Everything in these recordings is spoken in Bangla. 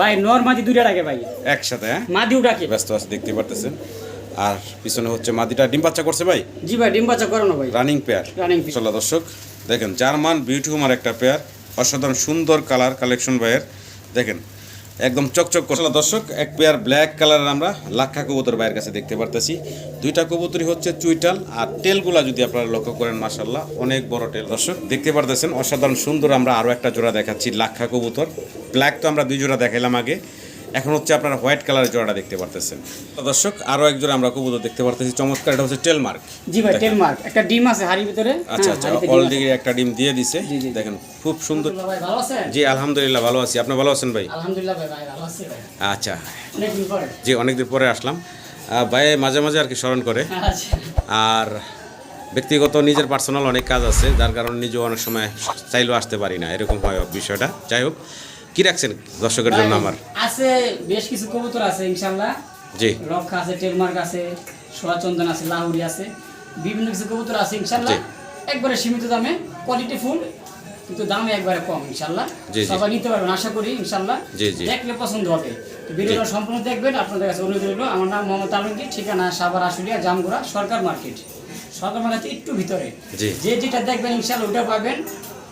ভাই নর মাদি দুইটা ডাকে ভাই। একসাথে হ্যাঁ? মাদিও ডাকে ব্যস্ত আছে দেখতে পারতেছেন। আর পিছনে হচ্ছে মাদিটা। ডিম বাচ্চা করছে ভাই? জি ভাই ডিম বাচ্চা করানো ভাই। রানিং পেয়ার রানিং পেয়ার চলো দর্শক দেখেন জার্মান বিউটি হুমার একটা পেয়ার অসাধারণ সুন্দর কালার কালেকশন ভাইয়ের। দেখেন একদম চকচক করছিল দর্শক, এক পেয়ার ব্ল্যাক কালারের আমরা লাক্ষা কবুতর বাইরের কাছে দেখতে পারতেছি। দুইটা কবুতরই হচ্ছে চুইটাল আর টেলগুলা যদি আপনারা লক্ষ্য করেন মাসাল্লাহ অনেক বড় টেল। দর্শক, দেখতে পারতেছেন, অসাধারণ সুন্দর আমরা আরও একটা জোড়া দেখাচ্ছি লাক্ষা কবুতর। ব্ল্যাক তো আমরা দুই জোড়া দেখাইলাম আগে। এখন হচ্ছে আপনারা হোয়াইট কালারের জোড়াটা দেখতে পারতেছেন। দর্শক আরও এক জোড়া আমরা কবুতর দেখতে পারতেছি। চমৎকার এটা হচ্ছে টেলমার্ক জি ভাই টেল মার্ক একটা ডিম আছে হাড়ির ভিতরে। আচ্ছা হ্যাঁ, আচ্ছা অলরেডি একটা ডিম দিয়ে দিছে। দেখেন খুব সুন্দর। ভাই ভালো আছেন? জি আলহামদুলিল্লাহ ভালো আছি। আপনি ভালো আছেন ভাই? আলহামদুলিল্লাহ ভাই ভাই ভালো আছি ভাই। আচ্ছা। অনেকদিন পরে। জি অনেকদিন পরে আসলাম। ভাই মাঝে মাঝে আর কি স্মরণ করে। আচ্ছা। আর ব্যক্তিগত নিজের পার্সোনাল অনেক কাজ আছে যার কারণে নিজেও অনেক সময় চাইলেও আসতে পারি না। এরকম হয় বিষয়টা। যাই হোক কী রাখছেন দর্শকের জন্য আমার? আছে বেশ কিছু কবুতর আছে ইনশাআল্লাহ। জি। রক্ষা আছে টেলমার্ক আছে সোয়াচন্দন আছে লাহুরি আছে বিভিন্ন কিছু কবুতর আছে ইনশাল্লাহ একবারে সীমিত দামে কোয়ালিটি ফুল কিন্তু দামে একবারে কম জি। সবাই নিতে পারবেন আশা করি জি। দেখলে পছন্দ হবে। ভিডিওটা সম্পূর্ণ দেখবেন আপনাদের কাছে অনুরোধ রইল আমার নাম মোহাম্মদ আলমগীর ঠিকানা সাভার আশুলিয়া জামগুড়া সরকার মার্কেট। সরকার মার্কেট একটু ভিতরে। জি। যে যেটা দেখবেন ইনশাল্লাহ ওটা পাবেন।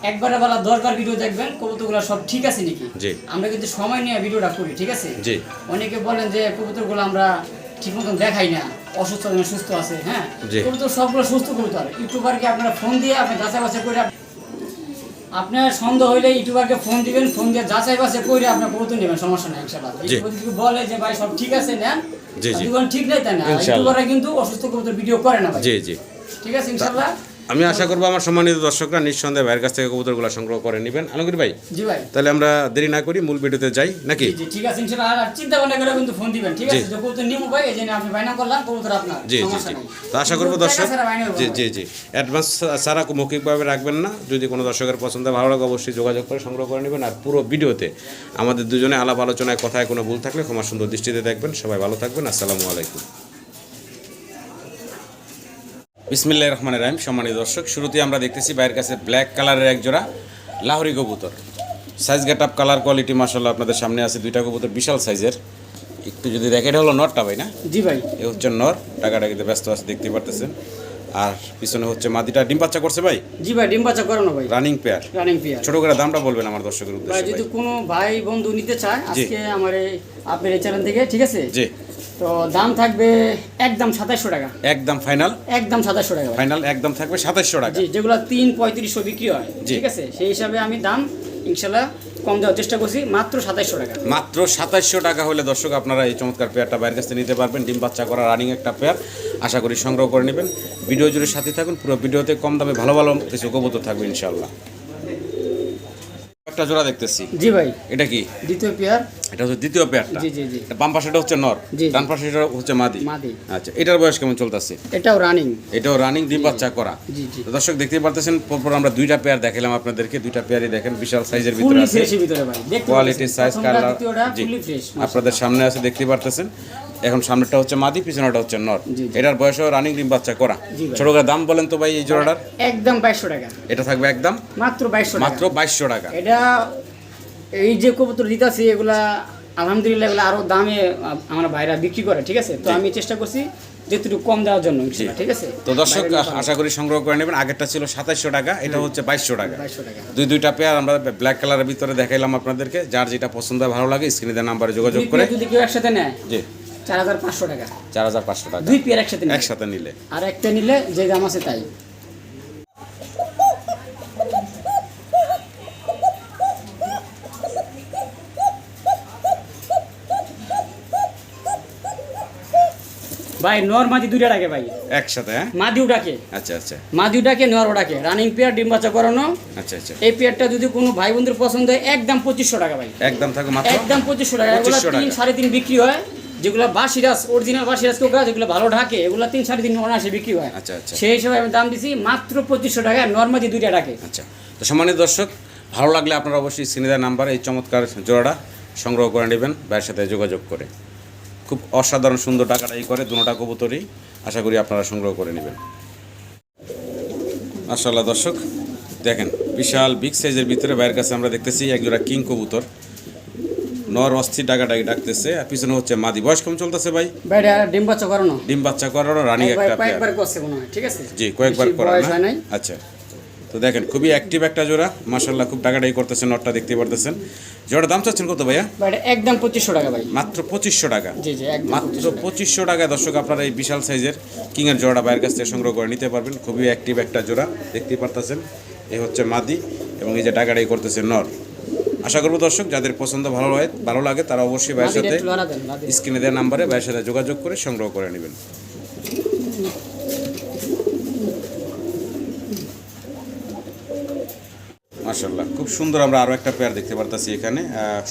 একবারে বেলা দরকার ভিডিও দেখবেন কবুতরগুলো সব ঠিক আছে নাকি? জি। আমরা কিন্তু সময় নিয়ে ভিডিওটা করি ঠিক আছে? জি। অনেকে বলেন যে কবুতরগুলো আমরা ঠিক মতন দেখাই না অসুস্থ সুস্থ আছে হ্যাঁ? কবুতর সবগুলো সুস্থ কবুতর। ইউটিউবারকে আপনারা ফোন দিয়ে আপনি যাচাই বাছাই করে আপনার সন্দেহ হইলে ইউটিউবারকে ফোন দিবেন ফোন দিয়ে যাচাই বাছাই করে আপনার কবুতর নেবেন সমস্যা নাই ইনশাআল্লাহ। বলে যে ভাই সব ঠিক আছে নেন জি, জি। ঠিক নাই তাই না? ইউটিউবাররা কিন্তু অসুস্থ কবুতর ভিডিও করে না ভাই। জি জি। ঠিক আছে ইনশাআল্লাহ? আমি আশা করব আমার সম্মানিত দর্শকরা নিঃসন্দেহে ভাইয়ের কাছ থেকে কবুতরগুলো সংগ্রহ করে নেবেন। আলমগীর ভাই জি ভাই। তাহলে আমরা দেরি না করি মূল ভিডিওতে যাই নাকি? জি জি ঠিক আছে ইনশাআল্লাহ। আর চিন্তা ভাবনা করে কিন্তু ফোন দিবেন ঠিক আছে? জি। যে নিমু ভাই এই আপনি বাইনা করলাম কবুতর আপনার জি জি জি। তো আশা করব দর্শক জি জি জি। অ্যাডভান্স সারা মৌখিকভাবে রাখবেন না। যদি কোনো দর্শকের পছন্দ ভালো লাগে অবশ্যই যোগাযোগ করে সংগ্রহ করে নেবেন। আর পুরো ভিডিওতে আমাদের দুজনে আলাপ আলোচনায় কথায় কোনো ভুল থাকলে ক্ষমা সুন্দর দৃষ্টিতে দেখবেন। সবাই ভালো থাকবেন। আসসালামু আলাইকুম। বিসমিল্লাহ রহমান রাহিম সম্মানিত দর্শক শুরুতে আমরা দেখতেছি বাইরের কাছে ব্ল্যাক কালারের এক জোড়া লাহোরি কবুতর। Size get up colour quality মাসাল্লাহ আপনাদের সামনে আছে দুইটা কবুতর বিশাল সাইজের একটু যদি দেখে এটা হলো নটটা ভাই না? জি ভাই। এ হচ্ছে নর টাকাটাকিতে ব্যস্ত আছে দেখতে পারতেছেন। আর পিছনে হচ্ছে মাদিটা ডিম বাচ্চা করছে ভাই? জি ভাই ডিম বাচ্চা করানো ভাই। রানিং পেয়ার রানিং পেয়ার ছোট করে দামটা বলবেন আমার দর্শকের ভাই যদি কোনো ভাই বন্ধু নিতে চায় আজকে আমার আপনার এই চ্যানেল থেকে ঠিক আছে? জি। তো দাম থাকবে একদম সাতাশশো টাকা। একদম ফাইনাল? একদম সাতাশশো টাকা। ফাইনাল একদম থাকবে সাতাশশো টাকা। জি যেগুলো তিন পঁয়ত্রিশশো বিক্রি হয় ঠিক আছে? সেই হিসাবে আমি দাম ইনশাল্লাহ কম দেওয়ার চেষ্টা করছি মাত্র সাতাশশো টাকা। মাত্র সাতাশশো টাকা হলে দর্শক আপনারা এই চমৎকার পেয়ারটা বাইরের কাছ থেকে নিতে পারবেন ডিম বাচ্চা করা রানিং একটা পেয়ার আশা করি সংগ্রহ করে নেবেন। ভিডিও জুড়ে সাথে থাকুন পুরো ভিডিওতে কম দামে ভালো ভালো কিছু কবুতর থাকবে ইনশাল্লাহ। একটা জোড়া দেখতেছি। জি ভাই। এটা কি? দ্বিতীয় পেয়ার। এটা হচ্ছে দ্বিতীয় পেয়ারটা। জি জি জি। এটা বাম পাশেটা হচ্ছে নর। ডান পাশেটা হচ্ছে মাদি। মাদি। আচ্ছা এটার বয়স কেমন চলতেছে? এটাও রানিং এটাও রানিং ডিম বাচ্চা করা। জি জি। দর্শক দেখতে পারতেছেন পরপর আমরা দুইটা পেয়ার দেখালাম আপনাদেরকে। দুইটা পেয়ারই দেখেন বিশাল সাইজের ভিতরে ফুলি আছে। ফ্রেশের ভিতরে ভাই। কোয়ালিটি সাইজ কালার জি। আপনাদের সামনে আছে দেখতে পারতেছেন। এখন সামনেটা হচ্ছে মাদি পিছনেটা হচ্ছে নর। এটার বয়সও রানিং ডিম বাচ্চা করা। ছোট দাম বলেন তো ভাই এই জোড়াটার? একদম বাইশশো টাকা। এটা থাকবে একদম? মাত্র বাইশশো মাত্র বাইশশো টাকা। এটা এই যে কবুতর দিতেছি এগুলা আলহামদুলিল্লাহ এগুলো আরও দামে আমরা ভাইরা বিক্রি করে ঠিক আছে? তো আমি চেষ্টা করছি যেটুকু কম দেওয়ার জন্য ঠিক আছে? তো দর্শক আশা করি সংগ্রহ করে নেবেন। আগেরটা ছিল সাতাশশো টাকা এটা হচ্ছে বাইশশো টাকা। দুই দুইটা পেয়ার আমরা ব্ল্যাক কালারের ভিতরে দেখাইলাম আপনাদেরকে। যার যেটা পছন্দ ভালো লাগে স্ক্রিনে দেওয়া নাম্বারে যোগাযোগ করে। যদি কেউ একসাথে নেয় জি। চার হাজার পাঁচশো টাকা। চার হাজার পাঁচশো টাকা। দুই পেয়ার একসাথে একসাথে নিলে। আর একটা নিলে যে দাম আছে তাই। ভাই নর মাদি দুইটা ডাকে ভাই। একসাথে হ্যাঁ? মাদিও ডাকে। আচ্ছা আচ্ছা। মাদিও ডাকে নরও ডাকে। রানিং পেয়ার ডিম বাচ্চা করানো। আচ্ছা আচ্ছা। এই পেয়ারটা যদি কোনো ভাই বন্ধুর পছন্দ হয় একদম পঁচিশশো টাকা ভাই। একদম মাত্র একদম পঁচিশশো টাকা। এগুলো 2500 টাকা। তিন সাড়ে তিন বিক্রি হয়। যেগুলো বাসিরাস অরিজিনাল বাসিরাস কোকা যেগুলো ভালো ঢাকে এগুলো তিন সাড়ে তিন অনায়াসে বিক্রি হয়। আচ্ছা, আচ্ছা। সেই হিসেবে আমি দাম দিছি মাত্র পঁচিশশো টাকা নর্মালি দুইটা ডাকে আচ্ছা। তো সম্মানিত দর্শক ভালো লাগলে আপনারা অবশ্যই সিনেদার নাম্বার এই চমৎকার জোড়াটা সংগ্রহ করে নেবেন ভাইয়ের সাথে যোগাযোগ করে। খুব অসাধারণ সুন্দর টাকাটাই করে দুটা কবুতরই আশা করি আপনারা সংগ্রহ করে নেবেন। মাশাল্লাহ দর্শক দেখেন বিশাল বিগ সাইজের ভিতরে ভাইয়ের কাছে আমরা দেখতেছি একজোড়া কিং কবুতর। নর অস্থির ডাকাডাকি ডাকতেছে আর পিছনে হচ্ছে মাদি। বয়স কম চলতেছে ভাই? ভাই ডিম বাচ্চা করানো? ডিম বাচ্চা করারও রানিং একটা কয়েকবার করছে মনে হয় ঠিক আছে? জি কয়েকবার করা আচ্ছা। তো দেখেন খুবই অ্যাক্টিভ একটা জোড়া। মাসাল্লাহ খুব ডাকাডাকি করতেছেন নটটা দেখতে পারতেছেন। জোড়া দাম চাচ্ছেন কত ভাইয়া? একদম পঁচিশশো টাকা ভাই। মাত্র পঁচিশশো টাকা। জি জি মাত্র পঁচিশশো টাকায় দর্শক আপনারা এই বিশাল সাইজের কিংয়ের জোড়া বাইরের কাছ থেকে সংগ্রহ করে নিতে পারবেন। খুবই অ্যাক্টিভ একটা জোড়া দেখতেই পারতেছেন। এই হচ্ছে মাদি এবং এই যে ডাকাডাই করতেছে নর। আশা করব দর্শক যাদের পছন্দ ভালো হয় ভালো লাগে তারা অবশ্যই ভাইয়ের সাথে স্ক্রিনে দেওয়া নাম্বারে ভাইয়ের সাথে যোগাযোগ করে সংগ্রহ করে নেবেন। মাশাল্লাহ খুব সুন্দর আমরা আরও একটা পেয়ার দেখতে পারতাছি এখানে।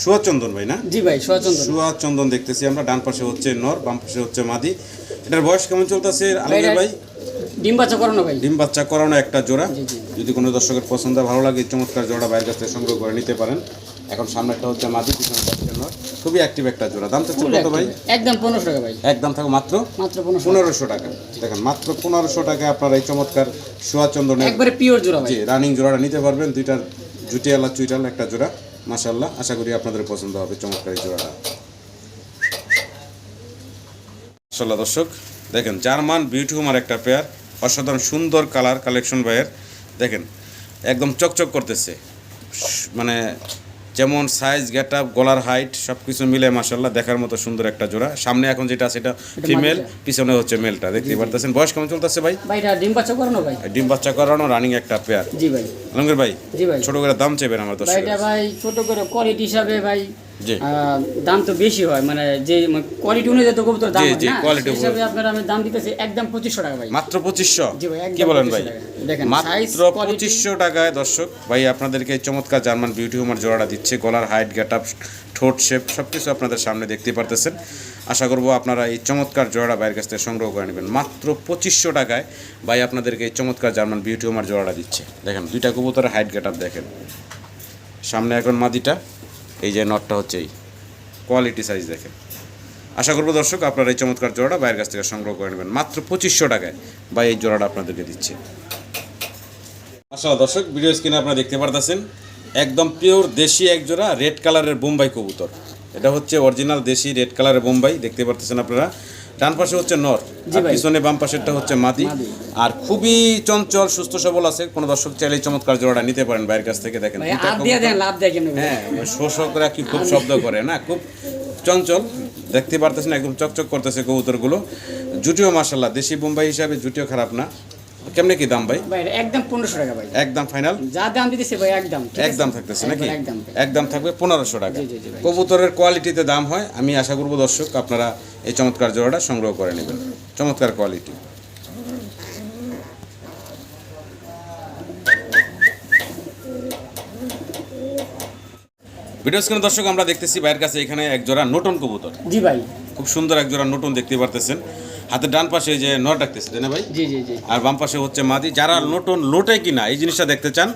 সুয়াচন্দন ভাই না? জি ভাই সোয়াচন্দ্র সুয়া চন্দন দেখতেছি আমরা ডান পাশে হচ্ছে নর বাম পাশে হচ্ছে মাদি। এটার বয়স কেমন চলতেছে আলমগীর ভাই? ডিম বাচ্চা করানো ভাই? ডিম বাচ্চা করানো একটা জোড়া। যদি কোনো দর্শকের পছন্দ ভালো লাগে চমৎকার জোড়া বাইরের কাছ থেকে সংগ্রহ করে নিতে পারেন। এখন সামনে একটা হচ্ছে মাদি পিছনে খুবই অ্যাক্টিভ একটা জোড়া। দাম চাচ্ছেন কত ভাই? একদম পনেরোশো টাকা ভাই। একদম থাকো মাত্র? মাত্র পনেরোশো টাকা। দেখেন মাত্র পনেরোশো টাকায় আপনারা এই চমৎকার সুয়া চন্দনের একবারে পিওর জোড়া ভাই। জি রানিং জোড়াটা নিতে পারবেন। দুইটার জুটিয়ালা চুইটাল একটা জোড়া। মাশাল্লাহ আশা করি আপনাদের পছন্দ হবে চমৎকার এই জোড়াটা। মাশাল্লাহ দর্শক দেখেন জার্মান বিউটি হুমার একটা পেয়ার অসাধারণ সুন্দর কালার কালেকশন ভাইয়ের। দেখেন একদম চকচক করতেছে। মানে যেমন সাইজ গেট আপ গলার হাইট সব কিছু মিলে মাসাল্লাহ দেখার মতো সুন্দর একটা জোড়া। সামনে এখন যেটা আছে এটা ফিমেল পিছনে হচ্ছে মেলটা দেখতে পারতেছেন? বয়স কেমন চলতেছে ভাই? ডিম বাচ্চা করানো ভাই। ডিম বাচ্চা করানো রানিং একটা পেয়ার জি ভাই। আলমগীর ভাই জি ভাই। ছোট করে দাম চাইবেন আমার দর্শক ভাই ছোট করে কোয়ালিটি হিসাবে ভাই দাম তো বেশি হয় মানে যে কোয়ালিটি অনুযায়ী তো কবুতর দাম হয় না? হিসাবে আপনার আমি দাম দিতেছি একদম পঁচিশশো টাকা ভাই। মাত্র পঁচিশশো? জি ভাই, একদম কি বলেন ভাই? দেখেন, মাত্র quality- পঁচিশশো টাকায় দর্শক ভাই আপনাদেরকে চমৎকার জার্মান বিউটি হোমার জোড়াটা দিচ্ছে। গলার হাইট গেট আপ ঠোঁট শেপ সব কিছু আপনাদের সামনে দেখতে পারতেছেন। আশা করব আপনারা এই চমৎকার জোড়াটা বাইরের কাছ থেকে সংগ্রহ করে নেবেন। মাত্র পঁচিশশো টাকায় ভাই আপনাদেরকে এই চমৎকার জার্মান বিউটি হোমার জোড়াটা দিচ্ছে। দেখেন দুইটা কবুতরের হাইট গেট আপ দেখেন। সামনে এখন মাদিটা। এই যে নটটা হচ্ছে এই কোয়ালিটি সাইজ দেখেন। আশা করব দর্শক, আপনারা এই চমৎকার জোড়াটা বাইরের কাছ থেকে সংগ্রহ করে নেবেন। মাত্র পঁচিশশো টাকায় বা এই জোড়াটা আপনাদেরকে দিচ্ছে। আসলে দর্শক ভিডিও স্ক্রিনে আপনারা দেখতে পারতেছেন, একদম পিওর দেশি এক জোড়া রেড কালারের বোম্বাই কবুতর। এটা হচ্ছে অরিজিনাল দেশি রেড কালারের বোম্বাই, দেখতে পারতেছেন আপনারা। ডান পাশে হচ্ছে নর আর পিছনে বাম পাশেরটা হচ্ছে মাদি। আর খুবই চঞ্চল সুস্থ সবল আছে। কোনো দর্শক চাইলে চমৎকার জোড়াটা নিতে পারেন বাইরের কাছ থেকে দেখেন। হ্যাঁ শোষকরা কি খুব শব্দ করে না? খুব চঞ্চল। দেখতে পারতেছেন একদম চকচক করতেছে কবুতরগুলো। জুটিও মাসাল্লাহ দেশি বোম্বাই হিসাবে জুটিও খারাপ না। কেমনে কি দাম ভাই? ভাই একদম পনেরোশো টাকা ভাই। একদম ফাইনাল? যা দাম দিতেছে ভাই একদম একদম থাকতেছে নাকি? একদম একদম থাকবে পনেরোশো টাকা। কবুতরের কোয়ালিটিতে দাম হয় আমি আশা করব দর্শক আপনারা এই চমৎকার জোড়াটা সংগ্রহ করে নেবেন। চমৎকার কোয়ালিটি ভিডিও স্ক্রিনে দর্শক আমরা দেখতেছি বাইরের কাছে এখানে এক জোড়া নতুন কবুতর। জি ভাই। খুব সুন্দর এক জোড়া নতুন দেখতে পারতেছেন। হাতের ডান পাশে যে নট ডাকতেছে তাই না ভাই? জি জি জি। আর বাম পাশে হচ্ছে মাদি। যারা নতুন লোটে কিনা এই জিনিসটা দেখতে চান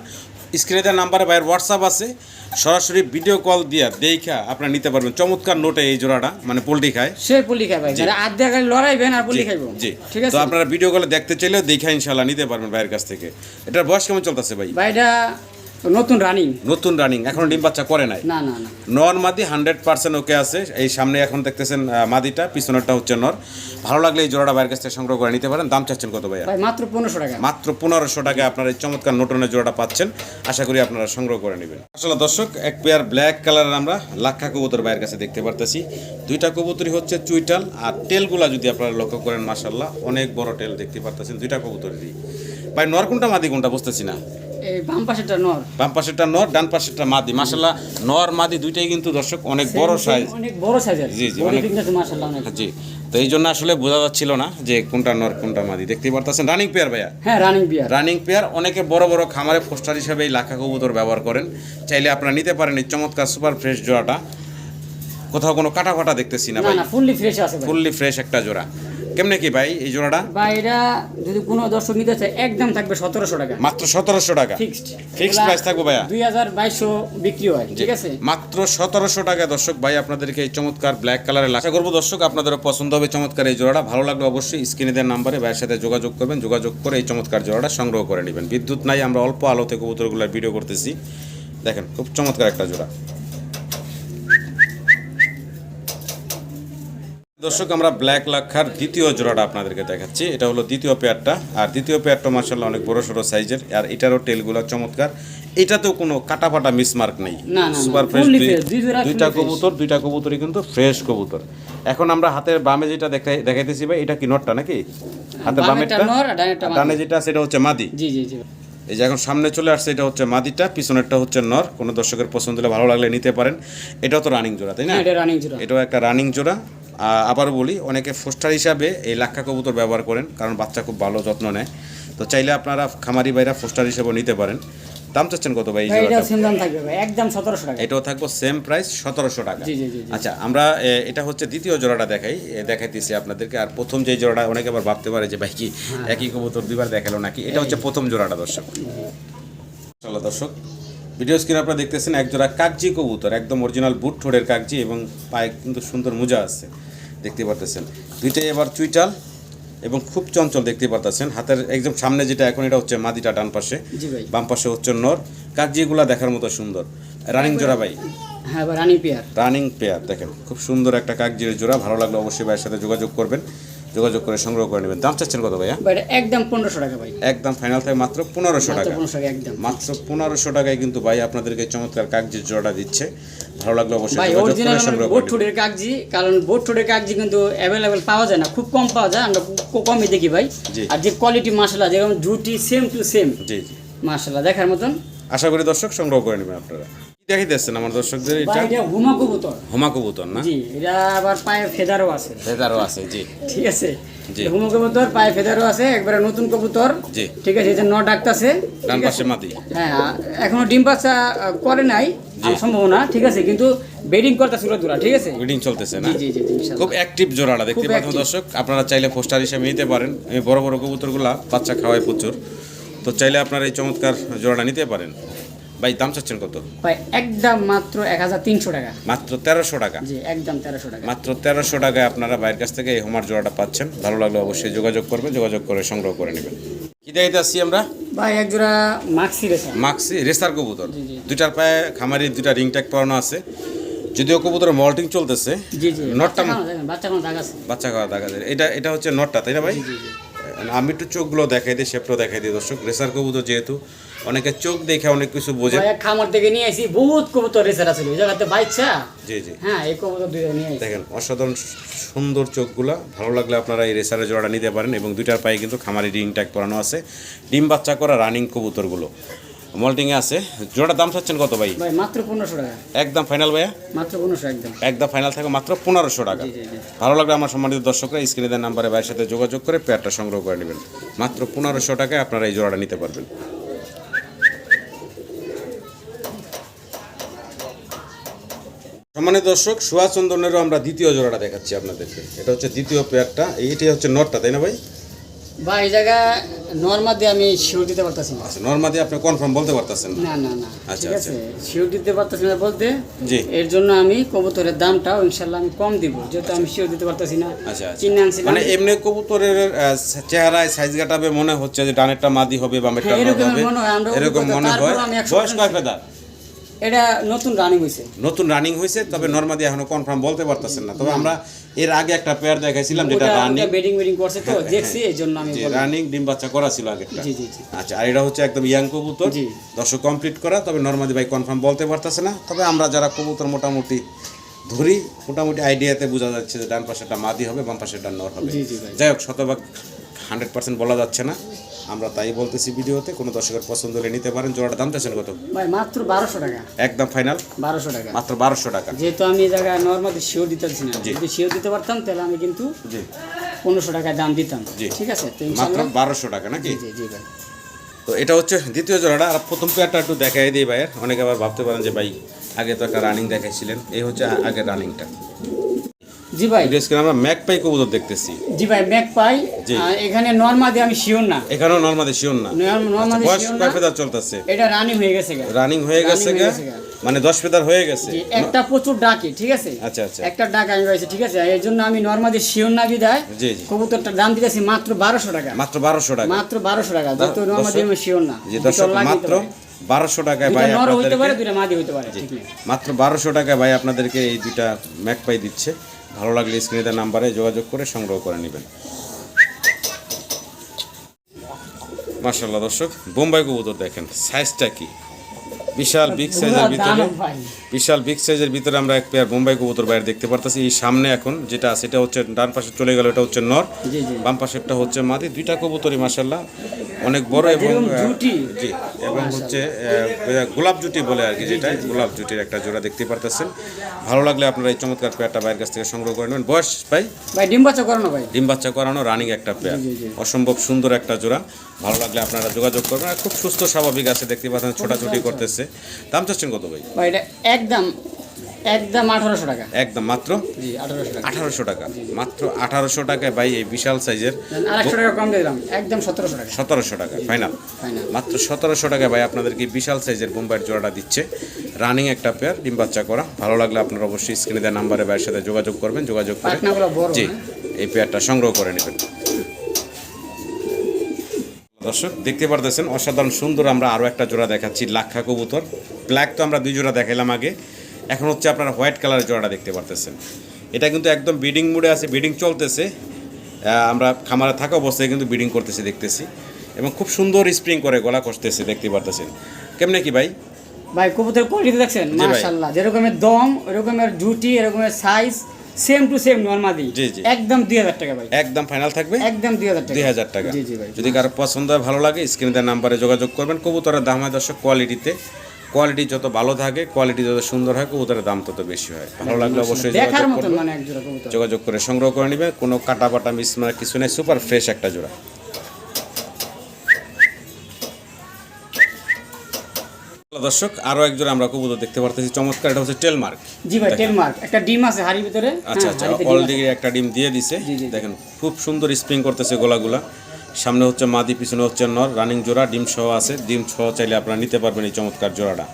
স্ক্রিনে দেওয়ার নাম্বারে বাইরের হোয়াটসঅ্যাপ আছে। সরাসরি ভিডিও কল দিয়া দেখা আপনারা নিতে পারবেন। চমৎকার নোটে এই জোড়াটা মানে পোলট্রি খায়। সে পুলি খাই ভাই। যারা আধ দেখা লড়াইবেন আর পুলি খাইবো। জি। ঠিক আছে? তো আপনারা ভিডিও কলে দেখতে চাইলেও দেখা ইনশাল্লাহ নিতে পারবেন ভাইয়ের কাছ থেকে। এটার বয়স কেমন চলতেছে ভাই? ভাই এটা নতুন রানিং নতুন রানিং এখন ডিম বাচ্চা করে নাই। না না না। নর মাদি হান্ড্রেড পার্সেন্ট ওকে আছে। এই সামনে এখন দেখতেছেন মাদিটা পিছনেরটা হচ্ছে নর। ভালো লাগলে এই জোড়াটা বাইরের কাছ থেকে সংগ্রহ করে নিতে পারেন। দাম চাচ্ছেন কত ভাইয়া? মাত্র পনেরোশো টাকা। মাত্র পনেরোশো টাকায় আপনারা এই চমৎকার নটনের জোড়াটা পাচ্ছেন। আশা করি আপনারা সংগ্রহ করে নেবেন। আসলে দর্শক এক পেয়ার ব্ল্যাক কালারের আমরা লাক্ষা কবুতর বাইরের কাছে দেখতে পারতেছি। দুইটা কবুতরই হচ্ছে চুইটাল আর টেলগুলা যদি আপনারা লক্ষ্য করেন মাসাল্লাহ অনেক বড় টেল দেখতে পারতেছেন দুইটা কবুতরেরই। ভাই নর কোনটা মাদি কোনটা বুঝতেছি না। বাম পাশেরটা নর। বাম পাশেরটা নর ডান পাশেরটা মাদি। মাসাল্লাহ নর মাদি দুইটাই কিন্তু দর্শক অনেক বড় সাইজ অনেক বড় সাইজের জি, জি, অনেক- মাশাআল্লাহ অনেক। জি তো এই জন্য আসলে বোঝা যাচ্ছিল না যে কোনটা নর কোনটা মাদি। দেখতে পারতেছেন? রানিং পেয়ার ভাইয়া। হ্যাঁ রানিং রানিং পেয়ার অনেকে বড় বড় খামারে হিসেবে এই লাখা কবুতর ব্যবহার করেন। চাইলে আপনারা নিতে পারেন এই চমৎকার সুপার ফ্রেশ জোড়াটা। কোথাও কোনো কাটা ফাটা দেখতেছি না ভাই। ফুললি ফ্রেশ আছে ফুললি ফ্রেশ একটা জোড়া। কেমনে কি ভাই এই জোড়াটা? ভাই এটা যদি কোনো দর্শক নিতে চায় একদম থাকবে সতেরোশো টাকা। মাত্র সতেরোশো টাকা? ফিক্সড Fixed price থাকবে ভাইয়া? দুই হাজার বাইশশো বিক্রি হয় ঠিক আছে? মাত্র সতেরোশো টাকা দর্শক ভাই আপনাদেরকে এই চমৎকার ব্ল্যাক কালারের আশা করব দর্শক আপনাদেরও পছন্দ হবে চমৎকার এই জোড়াটা। ভালো লাগলে অবশ্যই স্ক্রিনে দেওয়ার নাম্বারে ভাইয়ের সাথে যোগাযোগ করবেন। যোগাযোগ করে এই চমৎকার জোড়াটা সংগ্রহ করে নেবেন। বিদ্যুৎ নাই আমরা অল্প আলোতে কবুতরগুলোর ভিডিও করতেছি। দেখেন খুব চমৎকার একটা জোড়া। দর্শক আমরা ব্ল্যাক লাক্ষার দ্বিতীয় জোড়াটা আপনাদেরকে দেখাচ্ছি। এটা হলো দ্বিতীয় পেয়ারটা। আর দ্বিতীয় পেয়ারটা মার্শাল্লাহ অনেক বড় সড়ো সাইজের। আর এটারও টেলগুলো চমৎকার। এটাতেও কোনো কাটা ফাটা মিসমার্ক নেই সুপার ফ্রেশ দুইটা কবুতর দুইটা কবুতরই কিন্তু ফ্রেশ কবুতর। এখন আমরা হাতের বামে যেটা দেখাই দেখাইতেছি ভাই এটা কি নটটা নাকি? হাতের বামেরটা। ডানে যেটা সেটা হচ্ছে মাদি। জি জি জি। এই যে এখন সামনে চলে আসছে এটা হচ্ছে মাদিটা পিছনেরটা হচ্ছে নর। কোনো দর্শকের পছন্দ হলে ভালো লাগলে নিতে পারেন। এটাও তো রানিং জোড়া তাই না? হ্যাঁ এটা রানিং জোড়া। এটাও একটা রানিং জোড়া। আ- আবারও বলি অনেকে ফোস্টার হিসাবে এই লাক্ষা কবুতর ব্যবহার করেন কারণ বাচ্চা খুব ভালো যত্ন নেয়। তো চাইলে আপনারা খামারি বাইরা ফোস্টার হিসেবেও নিতে পারেন। দাম চাচ্ছেন কত ভাই একদম সতেরোশো টাকা। এটাও থাকব সেম প্রাইস সতেরোশো টাকা। আচ্ছা আমরা এটা হচ্ছে দ্বিতীয় জোড়াটা দেখাই দেখাইতেছি আপনাদেরকে। আর প্রথম যে জোড়াটা অনেকে আবার ভাবতে পারে যে ভাই কি হ্যাঁ। একই কবুতর দুইবার দেখাল নাকি? এটা হচ্ছে প্রথম জোড়াটা দর্শক। চলো দর্শক ভিডিও স্ক্রিন আপনারা দেখতেছেন এক জোড়া কাগজি কবুতর একদম অরিজিনাল বুট ঠোঁটের কাগজি এবং পায়ে কিন্তু সুন্দর মোজা আছে দেখতে পারতেছেন। দুইটাই এবার চুইটাল এবং খুব চঞ্চল দেখতে পারতেছেন। হাতের একদম সামনে যেটা এখন এটা হচ্ছে মাদিটা ডান পাশে বাম পাশে হচ্ছে নর। কাগজিগুলা দেখার মতো সুন্দর। রানিং জোড়া ভাই? হ্যাঁ রানিং পেয়ার রানিং পেয়ার দেখেন খুব সুন্দর একটা কাগজির জোড়া। ভালো লাগলে অবশ্যই ভাইয়ের সাথে যোগাযোগ করবেন। যোগাযোগ করে সংগ্রহ করে নেবেন। দাম চাচ্ছেন কত ভাইয়া? একদম পনেরোশো টাকা ভাই। একদম ফাইনাল থাকে মাত্র পনেরোশো টাকা। একদম। মাত্র পনেরোশো টাকায় কিন্তু ভাই আপনাদেরকে চমৎকার কাগজির জোড়াটা দিচ্ছে। ভালো লাগলে অবশ্যই ভাই অরিজিনাল বোট ঠোঁটের কাগজি কারণ বোট ঠোঁটের কাগজি কিন্তু অ্যাভেলেবেল পাওয়া যায় না খুব কম পাওয়া যায় আমরা খুব কমই দেখি ভাই। আর যে কোয়ালিটি মাসালা যেরকম জুটি সেম টু সেম জি জি। মাসালা দেখার মতন। আশা করি দর্শক সংগ্রহ করে নেবেন আপনারা। দেখাইতেছেন আমার দর্শকদের এটা? এটা হুমা কবুতর। হোমা কবুতর না? জি এটা আবার পায়ে ফেদারও আছে। ফেদারও আছে জি। ঠিক আছে? জি। হুমা কবুতর পায়ে ফেদারও আছে একবারে নতুন কবুতর। জি। ঠিক আছে যে ন ডাকতাছে ডান পাশে মাদি। হ্যাঁ এখনও ডিম বাচ্চা করে নাই সম্ভাবনা ঠিক আছে কিন্তু বেডিং করতেছে ওরা দুরা ঠিক আছে? উইডিং চলতেছে না? জি জি। খুব অ্যাক্টিভ জোড়াটা দেখতে পাচ্ছেন দর্শক আপনারা চাইলে পোস্টার হিসেবে নিতে পারেন। এই বড় বড় কবুতরগুলা বাচ্চা খাওয়ায় প্রচুর। তো চাইলে আপনারা এই চমৎকার জোড়াটা নিতে পারেন। ভাই দাম চাচ্ছেন কত? ভাই একদম মাত্র এক হাজার তিনশো টাকা। মাত্র তেরোশো টাকা? জি একদম তেরোশো টাকা। মাত্র তেরোশো টাকায় আপনারা বাইরের কাছ থেকে এই হোমার জোড়াটা পাচ্ছেন। ভালো লাগলে অবশ্যই যোগাযোগ করবেন যোগাযোগ করে সংগ্রহ করে নেবেন। কি দেখাইতে আসছি আমরা? ভাই এক জোড়া মাক্সি রেসার। মাক্সি রেসার কবুতর। জি, জি। দুইটার পায়ে খামারি দুইটা রিং ট্যাগ পরানো আছে। যদিও কবুতরের মল্টিং চলতেছে নটটা বাচ্চা খাওয়া বাচ্চা কোনো দাগ আছে। বাচ্চা খাওয়া দেখা যায় এটা এটা হচ্ছে নটটা তাই না ভাই? আমি একটু চোখগুলো দেখাই দিই শেপটাও দেখাই দিই দর্শক। রেসার কবুতর যেহেতু অনেকে চোখ দেখে অনেক কিছু বোঝে। খামার থেকে নিয়ে আসি বহুত কবুতর রেসার আছে জায়গাতে বাইচ্ছা জি জি। হ্যাঁ এই কবুতর দুইটা নিয়ে দেখেন অসাধারণ সুন্দর চোখগুলা। ভালো লাগলে আপনারা এই রেসারের জোড়াটা নিতে পারেন এবং দুইটার পায়ে কিন্তু খামারি রিং ট্যাগ পরানো আছে। ডিম বাচ্চা করা রানিং কবুতরগুলো। মল্টিংয়ে আছে। জোড়ার দাম চাচ্ছেন কত ভাই? ভাই মাত্র পনেরোশো টাকা। একদম ফাইনাল ভাইয়া? মাত্র পনেরোশো একদম। একদম ফাইনাল থাকে মাত্র পনেরোশো টাকা। জি জি জি। ভালো লাগলে আমার সম্মানিত দর্শকরা স্ক্রিনে দেওয়ার নাম্বারে ভাইয়ের সাথে যোগাযোগ করে পেয়ারটা সংগ্রহ করে নেবেন। মাত্র পনেরোশো টাকায় আপনারা এই জোড়াটা নিতে পারবেন। সম্মানিত দর্শক সুভাষ চন্দনেরও আমরা দ্বিতীয় জোড়াটা দেখাচ্ছি আপনাদেরকে। এটা হচ্ছে দ্বিতীয় পেয়ারটা। এইটি হচ্ছে নটটা তাই না ভাই? ভাই এই জায়গা নর্মাল দিয়ে আমি শিওর দিতে পারতাছি না। আচ্ছা নর্মাদি আপনি কনফার্ম বলতে পারতেছেন না? না না না আচ্ছা, ঠিক আছে। শিওর দিতে পারতাছি না বলতে জি। এর জন্য আমি কবুতরের দামটাও ইনশাল্লাহ আমি কম দিব যেহেতু আমি শিওর দিতে পারতাছি না। আচ্ছা আচ্ছা। চিনে আনছিলাম মানে এমনি কবুতরের চেহারায় সাইজ কাটাবে মনে হচ্ছে যে ডানেরটা মাদি হবে বামেরটা হ্যাঁ, নর এরকমই মনে হয়, আমরা এরকম মনে হয়। তারপরেও আমি 100% বয়স কয় ফেদার? এটা নতুন রানিং হয়েছে নতুন রানিং হয়েছে তবে নর্মাদি এখনও কনফার্ম বলতে পারতেছেন না। তবে আমরা এর আগে একটা পেয়ার দেখাইছিলাম যেটা রানিং বেডিং বেডিং করছে তো দেখছি এই জন্য আমি। রানিং ডিম বাচ্চা করা ছিল আগেরটা। জি জি জি। আচ্ছা আর এটা হচ্ছে একদম ইয়াং কবুতর। জি। দর্শক কমপ্লিট করা তবে নর্মাদি ভাই কনফার্ম বলতে পারতেছে না। তবে আমরা যারা কবুতর মোটামুটি ধরি মোটামুটি আইডিয়াতে বোঝা যাচ্ছে যে ডান পাশেরটা মাদি হবে বাম পাশেরটা নর হবে। জি, জি ভাই। যাই হোক শতভাগ হান্ড্রেড পার্সেন্ট বলা যাচ্ছে না। আমরা তাই বলতেছি ভিডিওতে কোনো দর্শকের পছন্দ হলে নিতে পারেন। জোড়াটা দাম চাচ্ছেন কত? ভাই মাত্র বারোশো টাকা। একদম ফাইনাল? বারোশো টাকা। মাত্র বারোশো টাকা। যেহেতু আমি এই জায়গায় নর্মাল শিওর দিতে পারছি না যদি শিওর দিতে পারতাম তাহলে আমি কিন্তু জি। পনেরোশো টাকায় দাম দিতাম। ঠিক আছে? মাত্র বারোশো টাকা নাকি? জি জি ভাই। তো এটা হচ্ছে দ্বিতীয় জোড়াটা। আর প্রথম পেয়ারটা একটু দেখাই দিই ভাইয়ের। অনেকে আবার ভাবতে পারেন যে ভাই আগে তো একটা রানিং দেখাইছিলেন। এই হচ্ছে আগের রানিংটা জি ভাই। আমরা ম্যাক পাই কবুতর দেখতেছি। জি ভাই ম্যাক পাই জি। আর এখানে নর্মাদি আমি শিওর না। এখানেও নর্মাদি শিওর না। আচ্ছা, নর্মাদি বয়স শিওর না। কয় ফেদার চলতেছে? এটা রানিং হয়ে গেছে রানিং হয়ে গেছে গা? হয়ে গেছে। মানে দশ ফেদার হয়ে গেছে? একটা প্রচুর ডাকে ঠিক আছে? আচ্ছা আচ্ছা। একটা ডাক আমি পাইছি ঠিক আছে? এর জন্য আমি নর্মাদি শিওর না বিদায় কবুতরটার দাম দিতেছি মাত্র বারোশো টাকা। মাত্র বারোশো টাকা। মাত্র বারোশো টাকা যত দর্শক- নর্মাদি আমি শিওর না। জি দর্শক মাত্র বারোশো টাকায় ভাই নেই মাত্র বারোশো টাকায় ভাই আপনাদেরকে এই দুইটা ম্যাক পাই দিচ্ছে। ভালো লাগলে স্ক্রিনে তার নাম্বারে যোগাযোগ করে সংগ্রহ করে নেবেন। মার্শাল্লাহ দর্শক, বোম্বাই কবুতর দেখেন সাইজটা কি? বিশাল বিগ সাইজের ভিতরে বিশাল বিগ সাইজের ভিতরে আমরা এক পেয়ার বোম্বাই কবুতর বাইরে দেখতে পারতেছি। এই সামনে এখন যেটা আছে এটা হচ্ছে ডান পাশে চলে গেল এটা হচ্ছে নর। বাম পাশেরটা হচ্ছে মাদি। দুইটা কবুতরই মাসাল্লাহ অনেক বড় এবং জুটি। জি এবং হচ্ছে গোলাপ জুটি বলে আর কি যেটা। গোলাপ জুটির একটা জোড়া দেখতে পারতেছেন। ভালো লাগলে আপনারা এই চমৎকার পেয়ারটা বাইরের কাছ থেকে সংগ্রহ করে নেবেন। বয়স ভাই? ভাই ডিম বাচ্চা করানো ভাই। ডিম বাচ্চা করানো রানিং একটা পেয়ার। অসম্ভব সুন্দর একটা জোড়া। ভালো লাগলে আপনারা যোগাযোগ করবেন। আর খুব সুস্থ স্বাভাবিক আছে দেখতে পাচ্ছেন ছোটাছুটি করতেছে। দাম চাচ্ছেন কত ভাই? ভাই এটা একদম একদম আঠারোশো টাকা। একদম মাত্র? জি আঠারোশো টাকা। মাত্র আঠারোশো টাকায় ভাই এই বিশাল সাইজের আর টাকা কম দিলাম। একদম সতেরোশো টাকা। সতেরোশো টাকা ফাইনাল। ফাইনাল। মাত্র সতেরোশো টাকায় ভাই আপনাদেরকে বিশাল সাইজের বোম্বাইয়ের জোড়াটা দিচ্ছে। রানিং একটা পেয়ার ডিম বাচ্চা করা। ভালো লাগলে আপনারা অবশ্যই স্ক্রিনে দেওয়া নাম্বারে ভাইয়ের সাথে যোগাযোগ করবেন যোগাযোগ করে জি? এই পেয়ারটা সংগ্রহ করে নেবেন। দর্শক দেখতে পারতেছেন অসাধারণ সুন্দর আমরা আরও একটা জোড়া দেখাচ্ছি লাক্ষা কবুতর। ব্ল্যাক তো আমরা দুই জোড়া দেখাইলাম আগে। এখন হচ্ছে আপনারা হোয়াইট কালারের জোড়াটা দেখতে পারতেছেন। এটা কিন্তু একদম বিডিং মুডে আছে বিডিং চলতেছে। আমরা খামারে থাকা অবস্থায় কিন্তু বিডিং করতেছি দেখতেছি। এবং খুব সুন্দর স্প্রিং করে গলা কষতেছে দেখতে পারতেছেন। কেমনে কি ভাই? ভাই কবুতরের কোয়ালিটি দেখছেন? ভাই। মাশাআল্লাহ যেরকমের দম ওরকমের জুটি এরকমের সাইজ সেম টু সেম নর্মাদি জি, জি। একদম দুই হাজার টাকা ভাই। একদম ফাইনাল থাকবে? একদম দুই হাজার টাকা। দুই হাজার টাকা। জি জি ভাই। যদি কারও পছন্দ হয় ভালো লাগে স্ক্রিনে দেওয়া নাম্বারে যোগাযোগ করবেন। কবুতরের দাম হয় দর্শক কোয়ালিটিতে কোয়ালিটি যত ভালো থাকে কোয়ালিটি যত সুন্দর হয় কবুতরের দাম তত বেশি হয়। ভালো লাগলে অবশ্যই মানে যোগাযোগ করে সংগ্রহ করে নেবে। কোনো কাটা বাটা মিস মানে কিছু নেই। সুপার ফ্রেশ একটা জোড়া। দর্শক আরও একজন আমরা কবুতর দেখতে পারতেছি। চমৎকার এটা হচ্ছে টেলমার্ক জি ভাই টেলমার্ক একটা ডিম আছে হাড়ির ভিতরে। আচ্ছা হ্যাঁ, আচ্ছা অলরেডি একটা ডিম দিয়ে দিছে। দেখেন খুব সুন্দর স্প্রিং করতেছে গোলাগুলা। সামনে হচ্ছে মাদি পিছনে হচ্ছে নর। রানিং জোড়া ডিম সহ আছে। ডিম সহ চাইলে আপনারা নিতে পারবেন এই চমৎকার জোড়াটা।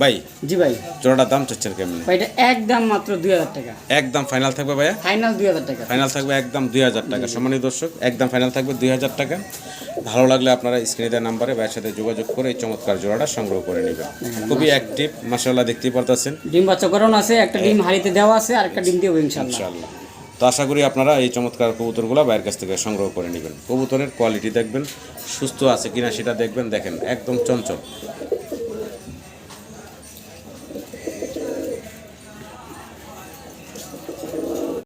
ভাই জি ভাই। জোড়াটার দাম চাচ্ছেন কেমন? ভাই এটা একদম মাত্র দুই হাজার টাকা। একদম ফাইনাল থাকবে ভাইয়া? ফাইনাল দুই হাজার টাকা। ফাইনাল থাকবে একদম দুই হাজার টাকা। সম্মানিত দর্শক একদম ফাইনাল থাকবে দুই হাজার টাকা। ভালো লাগলে আপনারা স্ক্রিনে দেওয়া নাম্বারে ভাইয়ের সাথে যোগাযোগ করে এই চমৎকার জোড়াটা সংগ্রহ করে নেবেন। খুবই অ্যাক্টিভ মাসাল্লাহ দেখতেই পারতেছেন। ডিম বাচ্চা করানো আছে একটা ডিম হাড়িতে দেওয়া আছে আর একটা ডিম দেবো ইনশাল্লাহ ইনশাআল্লাহ। তো আশা করি আপনারা এই চমৎকার কবুতরগুলো বাইরের কাছ থেকে সংগ্রহ করে নেবেন। কবুতরের কোয়ালিটি দেখবেন সুস্থ আছে কিনা সেটা দেখবেন দেখেন একদম চঞ্চল।